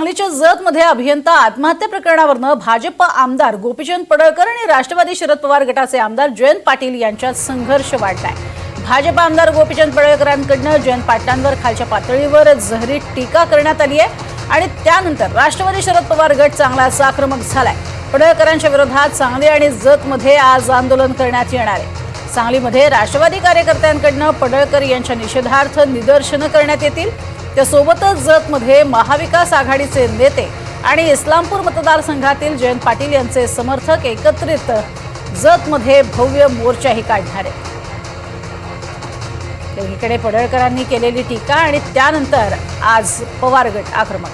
सांगलीच्या जतमध्ये अभियंता आत्महत्या प्रकरणावरनं भाजप आमदार गोपीचंद पडळकर आणि राष्ट्रवादी शरद पवार गटाचे आमदार जयंत पाटील यांच्यात संघर्ष वाढलाय. भाजप आमदार गोपीचंद पडळकरांकडनं जयंत पाटलांवर खालच्या पातळीवर जहरी टीका करण्यात आली आहे आणि त्यानंतर राष्ट्रवादी शरद पवार गट चांगलाच आक्रमक झालाय. पडळकरांच्या विरोधात सांगली आणि जतमध्ये आज आंदोलन करण्यात येणार आहे. सांगलीमध्ये राष्ट्रवादी कार्यकर्त्यांकडनं पडळकर यांच्या निषेधार्थ निदर्शनं करण्यात येतील. त्यासोबतच जतमध्ये महाविकास आघाडीचे नेते आणि इस्लामपूर मतदारसंघातील जयंत पाटील यांचे समर्थक एकत्रित जतमध्ये भव्य मोर्चाही काढणार आहेत. एकीकडे पडळकरांनी केलेली टीका आणि त्यानंतर आज पवार गट आक्रमक.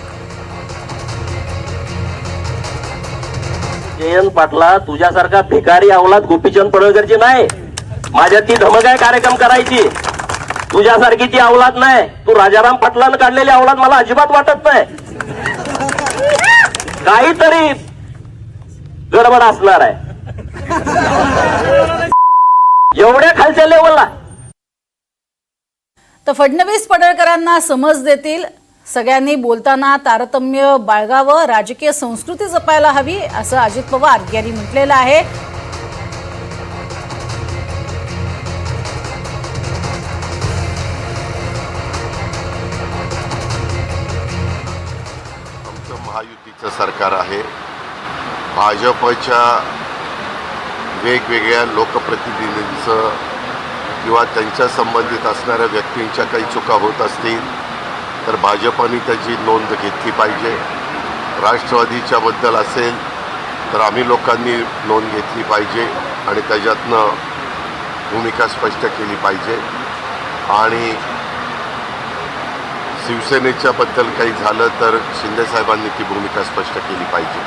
जयंत पाटला तुझ्यासारखा भिकारी अवलाद गोपीचंद पडळकरची नाही. माझ्या ती धमक आहे कार्यक्रम करायची. तुझ्यासारखी ती अवलाद नाही. तू राजाराम पाटलानं काढलेली अवलाद मला अजिबात वाटत नाही. काहीतरी गडबड असणार आहे. एवढ्या खालच्या लेवलला तर फडणवीस पडळकरांना समज देतील. सगळ्यांनी बोलताना तारतम्य बाळगावं राजकीय संस्कृती जपायला हवी असं अजित पवार यांनी म्हटलेलं आहे. महायुतीचं सरकार आहे. भाजपच्या वेगवेगळ्या लोकप्रतिनिधींचं किंवा त्यांच्या संबंधित असणाऱ्या व्यक्तींच्या काही चुका होत असतील तर भाजपने त्याची नोंद घेतली पाहिजे. राष्ट्रवादीच्या बद्दल असेल तर आम्ही लोकांनी नोंद घेतली पाहिजे आणि त्याच्यातनं भूमिका स्पष्ट केली पाहिजे. आणि शिवसेनेच्याबद्दल काही झालं तर शिंदेसाहेबांनी ती भूमिका स्पष्ट केली पाहिजे.